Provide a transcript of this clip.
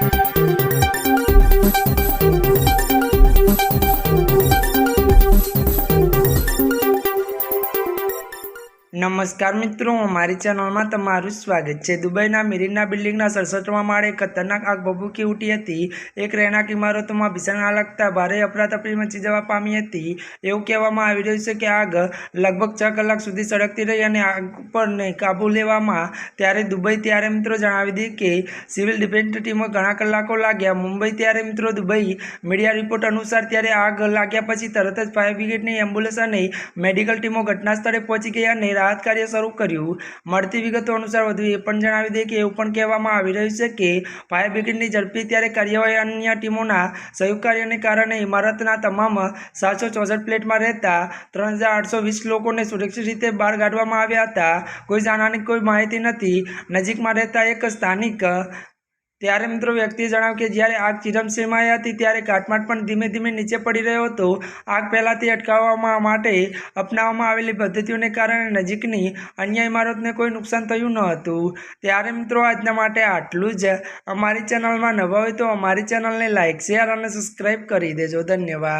Thank you. નમસ્કાર મિત્રો, મારી ચેનલમાં તમારું સ્વાગત છે. દુબઈના મિરીના બિલ્ડિંગના સડસઠમાં માળે ખતરનાક આગ ભભૂકી ઉઠી હતી. એક રહેણાંક ઇમારતોમાં ભીષણ આગ લાગતા ભારે અફરાતફરી મચી જવા પામી હતી. એવું કહેવામાં આવી રહ્યું છે કે આગ લગભગ છ કલાક સુધી સળગતી રહી અને આગ પરને કાબૂ લેવામાં ત્યારે દુબઈ ત્યારે મિત્રો જણાવી દઈએ કે સિવિલ ડિફેન્સ ટીમો ઘણા કલાકો લાગ્યા. મુંબઈ ત્યારે મિત્રો દુબઈ મીડિયા રિપોર્ટ અનુસાર ત્યારે આગ લાગ્યા પછી તરત જ ફાયર બ્રિગેડની એમ્બ્યુલન્સ અને મેડિકલ ટીમો ઘટના સ્થળે પહોંચી ગઈ અને રાહત કાર્ય શરૂ કર્યું. મળતી વિગતો અનુસાર વધુ એ પણ જણાવી દઈએ કે એવું પણ કહેવામાં આવી રહ્યું છે કે ફાયર બ્રિગેડની ઝડપી ત્યારે કાર્યવાહી અન્ય ટીમોના સંયુક્ત કાર્યને કારણે ઇમારતના તમામ સાતસો ચોસઠ પ્લેટમાં રહેતા ત્રણ હજાર આઠસો વીસ લોકોને સુરક્ષિત રીતે બહાર કાઢવામાં આવ્યા હતા. કોઈ જાણવાની કોઈ માહિતી નથી. નજીકમાં રહેતા એક સ્થાનિક ત્યારે મિત્રો વ્યક્તિએ જણાવ્યું કે જ્યારે આગ ચિરમસીમાઈ હતી ત્યારે કાટમાટ પણ ધીમે ધીમે નીચે પડી રહ્યો હતો. આગ પહેલાંથી અટકાવવા માટે અપનાવવામાં આવેલી પદ્ધતિઓને કારણે નજીકની અન્ય ઇમારતને કોઈ નુકસાન થયું ન હતું. ત્યારે મિત્રો આજના માટે આટલું જ. અમારી ચેનલમાં નવા હોય તો અમારી ચેનલને લાઇક શેર અને સબસ્ક્રાઈબ કરી દેજો. ધન્યવાદ.